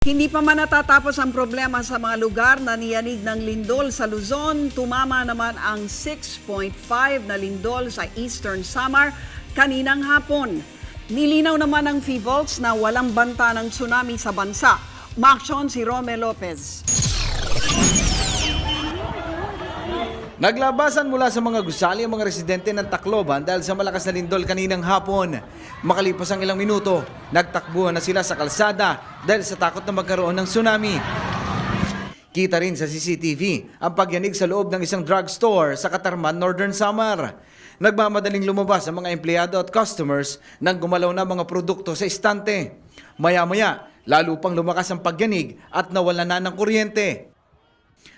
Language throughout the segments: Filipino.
Hindi pa man natatapos ang problema sa mga lugar na niyanig ng lindol sa Luzon, tumama naman ang 6.5 na lindol sa Eastern Samar kaninang hapon. Nilinaw naman ng FIVOLTS na walang banta ng tsunami sa bansa. Maaksyon si Rome Lopez. Naglabasan mula sa mga gusali ang mga residente ng Tacloban dahil sa malakas na lindol kaninang hapon. Makalipas ang ilang minuto, nagtakbuhan na sila sa kalsada dahil sa takot na magkaroon ng tsunami. Kita rin sa CCTV ang pagyanig sa loob ng isang drugstore sa Katarman, Northern Samar. Nagmamadaling lumabas ang mga empleyado at customers nang gumalaw na mga produkto sa istante. Maya-maya, lalo pang lumakas ang pagyanig at nawala na ng kuryente.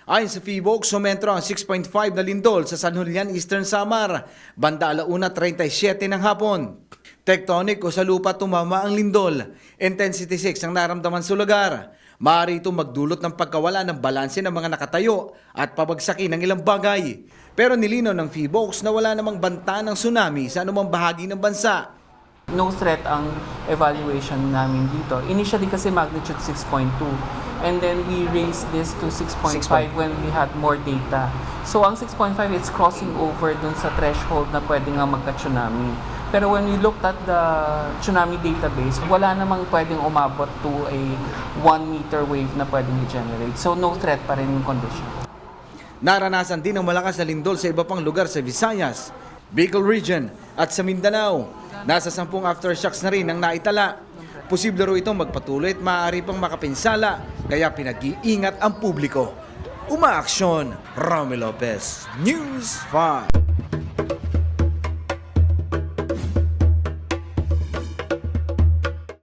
Ayon sa FIVOX, sumentro ang 6.5 na lindol sa San Julian, Eastern Samar, banda alauna 37 ng hapon. Tectonic o sa lupa tumama ang lindol. Intensity 6 ang naramdaman sa lugar. Maaari itong magdulot ng pagkawala ng balanse ng mga nakatayo at pabagsakin ng ilang bagay. Pero nilinaw ng FIVOX na wala namang banta ng tsunami sa anumang bahagi ng bansa. No threat ang evaluation namin dito. Initially kasi magnitude 6.2 and then we raised this to 6.5 when we had more data. So ang 6.5 it's crossing over dun sa threshold na pwede nga magka-tsunami. Pero when we looked at the tsunami database, wala namang pwedeng umabot to a 1 meter wave na pwedeng i-generate. So no threat pa rin yung condition. Naranasan din ang malakas na lindol sa iba pang lugar sa Visayas, Bicol Region at sa Mindanao. Nasa sampung aftershocks na rin ang naitala. Posible ro itong magpatuloy at maaari pang makapinsala kaya pinag-iingat ang publiko. Umaaksyon, Romy Lopez, News 5.